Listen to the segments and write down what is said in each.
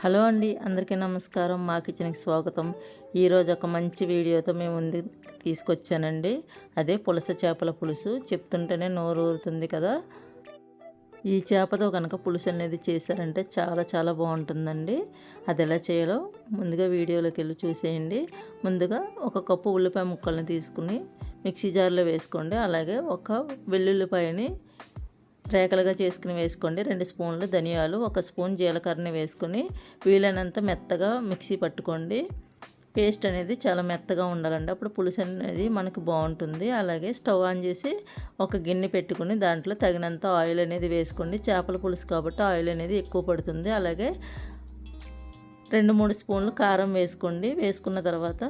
Hello అండి అందరికీ నమస్కారం. మా కిచెన్కి స్వాగతం. ఈరోజు ఒక మంచి వీడియోతో మేము ముందు తీసుకొచ్చానండి. అదే పులస చేపల పులుసు. చెప్తుంటేనే నోరు ఊరుతుంది కదా. ఈ చేపతో కనుక పులుసు అనేది చేశారంటే చాలా చాలా బాగుంటుందండి. అది ఎలా చేయాలో ముందుగా వీడియోలోకి వెళ్ళి చూసేయండి. ముందుగా ఒక కప్పు ఉల్లిపాయ ముక్కల్ని తీసుకుని మిక్సీ జార్లో వేసుకోండి. అలాగే ఒక వెల్లుల్లిపాయని రేకలుగా చేసుకుని వేసుకోండి. రెండు స్పూన్లు ధనియాలు ఒక స్పూన్ జీలకర్రని వేసుకొని వీలైనంత మెత్తగా మిక్సీ పట్టుకోండి. పేస్ట్ అనేది చాలా మెత్తగా ఉండాలండి. అప్పుడు పులుసు అనేది మనకు బాగుంటుంది. అలాగే స్టవ్ ఆన్ చేసి ఒక గిన్నె పెట్టుకుని దాంట్లో తగినంత ఆయిల్ అనేది వేసుకోండి. చేపల పులుసు కాబట్టి ఆయిల్ అనేది ఎక్కువ పడుతుంది. అలాగే రెండు మూడు స్పూన్లు కారం వేసుకోండి. వేసుకున్న తర్వాత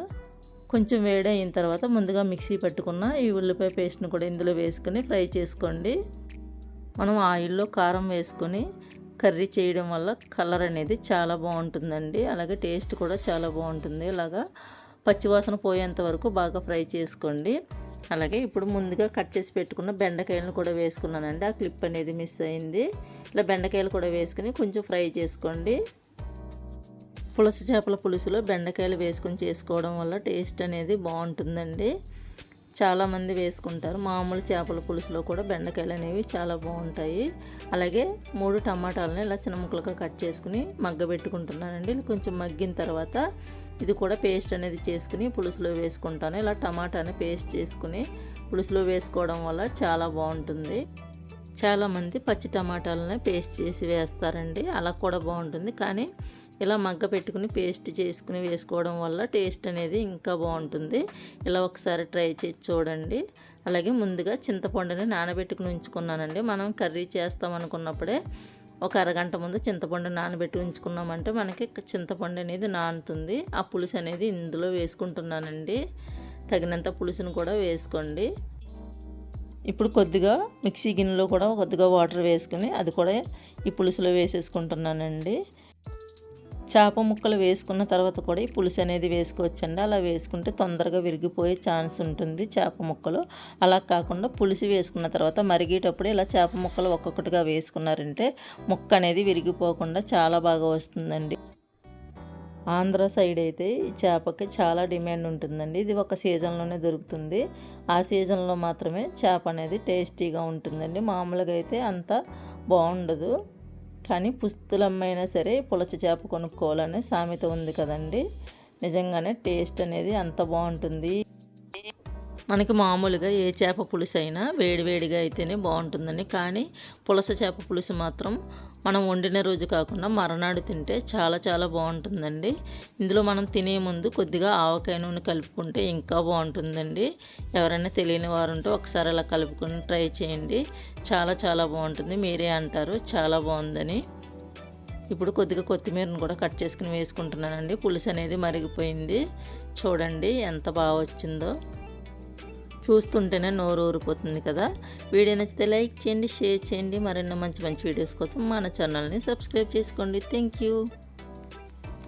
కొంచెం వేడి అయిన తర్వాత ముందుగా మిక్సీ పెట్టుకున్న ఈ ఉల్లిపాయ పేస్ట్ని కూడా ఇందులో వేసుకొని ఫ్రై చేసుకోండి. మనం ఆయిల్లో కారం వేసుకొని కర్రీ చేయడం వల్ల కలర్ అనేది చాలా బాగుంటుందండి. అలాగే టేస్ట్ కూడా చాలా బాగుంటుంది. ఇలాగా పచ్చివాసన పోయేంత వరకు బాగా ఫ్రై చేసుకోండి. అలాగే ఇప్పుడు ముందుగా కట్ చేసి పెట్టుకున్న బెండకాయలను కూడా వేసుకున్నానండి. ఆ క్లిప్ అనేది మిస్ అయింది. ఇలా బెండకాయలు కూడా వేసుకుని కొంచెం ఫ్రై చేసుకోండి. పులస చేపల పులుసులో బెండకాయలు వేసుకొని చేసుకోవడం వల్ల టేస్ట్ అనేది బాగుంటుందండి. చాలామంది వేసుకుంటారు. మామూలు చేపల పులుసులో కూడా బెండకాయలు అనేవి చాలా బాగుంటాయి. అలాగే మూడు టమాటాలని ఇలా చిన్న ముక్కలుగా కట్ చేసుకుని మగ్గబెట్టుకుంటున్నానండి కొంచెం మగ్గిన తర్వాత ఇది కూడా పేస్ట్ అనేది చేసుకుని పులుసులో వేసుకుంటాను. ఇలా టమాటాని పేస్ట్ చేసుకుని పులుసులో వేసుకోవడం వల్ల చాలా బాగుంటుంది. చాలామంది పచ్చి టమాటాలని పేస్ట్ చేసి వేస్తారండి. అలా కూడా బాగుంటుంది. కానీ ఇలా మగ్గ పెట్టుకుని పేస్ట్ చేసుకుని వేసుకోవడం వల్ల టేస్ట్ అనేది ఇంకా బాగుంటుంది. ఇలా ఒకసారి ట్రై చేసి చూడండి. అలాగే ముందుగా చింతపండుని నానబెట్టుకుని ఉంచుకున్నానండి. మనం కర్రీ చేస్తాం అనుకున్నప్పుడే ఒక అరగంట ముందు చింతపండు నానబెట్టి ఉంచుకున్నామంటే మనకి చింతపండు అనేది నానుతుంది. ఆ పులుసు అనేది ఇందులో వేసుకుంటున్నానండి. తగినంత పులుసును కూడా వేసుకోండి. ఇప్పుడు కొద్దిగా మిక్సీ గిన్నెలో కూడా కొద్దిగా వాటర్ వేసుకుని అది కూడా ఈ పులుసులో వేసేసుకుంటున్నానండి. చేప ముక్కలు వేసుకున్న తర్వాత కూడా ఈ పులుసు అనేది వేసుకోవచ్చండి. అలా వేసుకుంటే తొందరగా విరిగిపోయే ఛాన్స్ ఉంటుంది చేప ముక్కలు. అలా కాకుండా పులుసు వేసుకున్న తర్వాత మరిగేటప్పుడు ఇలా చేప ముక్కలు ఒక్కొక్కటిగా వేసుకున్నారంటే ముక్క అనేది విరిగిపోకుండా చాలా బాగా వస్తుందండి. ఆంధ్ర సైడ్ అయితే ఈ చేపకి చాలా డిమాండ్ ఉంటుందండి. ఇది ఒక సీజన్లోనే దొరుకుతుంది. ఆ సీజన్లో మాత్రమే చేప అనేది టేస్టీగా ఉంటుందండి. మామూలుగా అయితే అంత బాగుండదు. కానీ పుస్తులమ్మైనా సరే పులచ చేప కొనుక్కోవాలనే సామెత ఉంది కదండి. నిజంగానే టేస్ట్ అనేది అంత బాగుంటుంది. మనకి మామూలుగా ఏ చేప పులుసు అయినా వేడివేడిగా అయితేనే బాగుంటుందండి. కానీ పులస చేప పులుసు మాత్రం మనం వండిన రోజు కాకుండా మరనాడు తింటే చాలా చాలా బాగుంటుందండి. ఇందులో మనం తినే ముందు కొద్దిగా ఆవకాయ నూనె కలుపుకుంటే ఇంకా బాగుంటుందండి. ఎవరైనా తెలియని వారు ఉంటే ఒకసారి అలా కలుపుకొని ట్రై చేయండి. చాలా చాలా బాగుంటుంది. మీరే అంటారు. చాలా బాగుందని. ఇప్పుడు కొద్దిగా కొత్తిమీరను కూడా కట్ చేసుకుని వేసుకుంటున్నానండి. పులుసు అనేది మరిగిపోయింది. చూడండి ఎంత బాగా వచ్చిందో. చూస్తుంటేనే నోరు ఊరిపోతుంది కదా. వీడియో నచ్చితే లైక్ చేయండి షేర్ చేయండి. మరెన్నో మంచి మంచి వీడియోస్ కోసం మన ఛానల్ని సబ్స్క్రైబ్ చేసుకోండి. Thank you.